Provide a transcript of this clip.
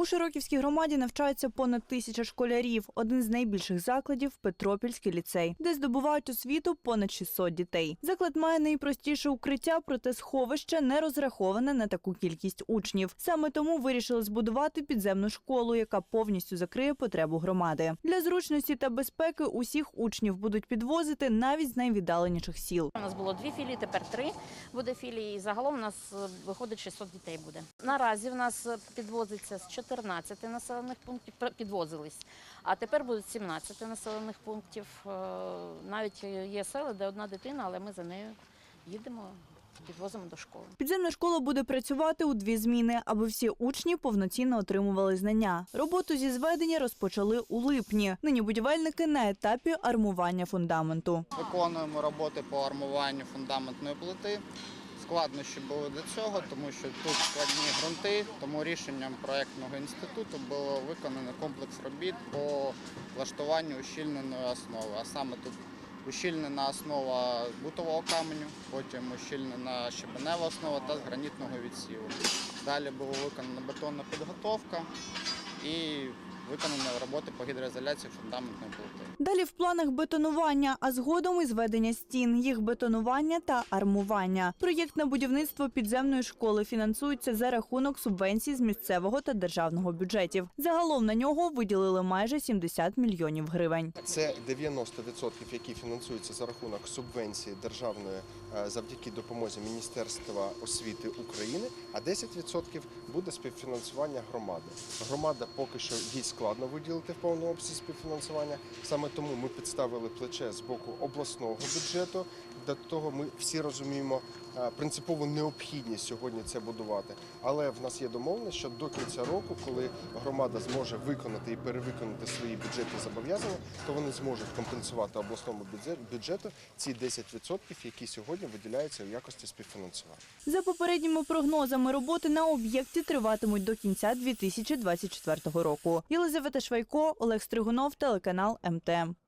У Широківській громаді навчається понад тисяча школярів. Один з найбільших закладів Петропільський ліцей, де здобувають освіту понад 600 дітей. Заклад має найпростіше укриття, проте сховище не розраховане на таку кількість учнів. Саме тому вирішили збудувати підземну школу, яка повністю закриє потребу громади. Для зручності та безпеки усіх учнів будуть підвозити навіть з найвіддаленіших сіл. У нас було дві філії, тепер три буде філії. Загалом у нас е, виходить 600 дітей буде. Наразі в нас е, підвозиться з 14 населених пунктів, підвозились, а тепер будуть 17 населених пунктів. Е, Навіть є села, де одна дитина, але ми за нею їдемо, підвозимо до школи. Підземна школа буде працювати у дві зміни, аби всі учні повноцінно отримували знання. Роботу зі зведення розпочали у липні. Нині будівельники на етапі армування фундаменту. Виконуємо роботи по армуванню фундаментної плити. Складнощі були до цього, тому що тут складні ґрунти, тому рішенням проєктного інституту було виконано комплекс робіт по влаштуванню ущільненої основи. А саме тут ущільнена основа бутового каменю, потім ущільнена щебенева основа та з гранітного відсіву. Далі була виконана бетонна підготовка і виконані роботи по гідроізоляції фундаментної плити. Далі в планах бетонування, а згодом і зведення стін, їх бетонування та армування. Проєктне будівництво підземної школи фінансується за рахунок субвенцій з місцевого та державного бюджетів. Загалом на нього виділили майже 70 мільйонів гривень. Це 90%, які фінансуються за рахунок субвенції державної е, завдяки допомозі Міністерства освіти України, а 10% буде співфінансування громади. Громада поки що їй складно виділити в повному обсязі співфінансування. Саме тому ми підставили плече з боку обласного бюджету. До того ми всі розуміємо е, принципову необхідність сьогодні це будувати. Але в нас є домовленість, що до кінця року, коли громада зможе виконати і перевиконати свої бюджетні зобов'язання, то вони зможуть компенсувати обласному бюджету ці 10%, які сьогодні виділяються у якості співфінансування. За попередніми прогнозами, роботи на об'єкті триватимуть до кінця 2024 року. Єлизавета Швайко, Олег Стригунов, телеканал МТМ.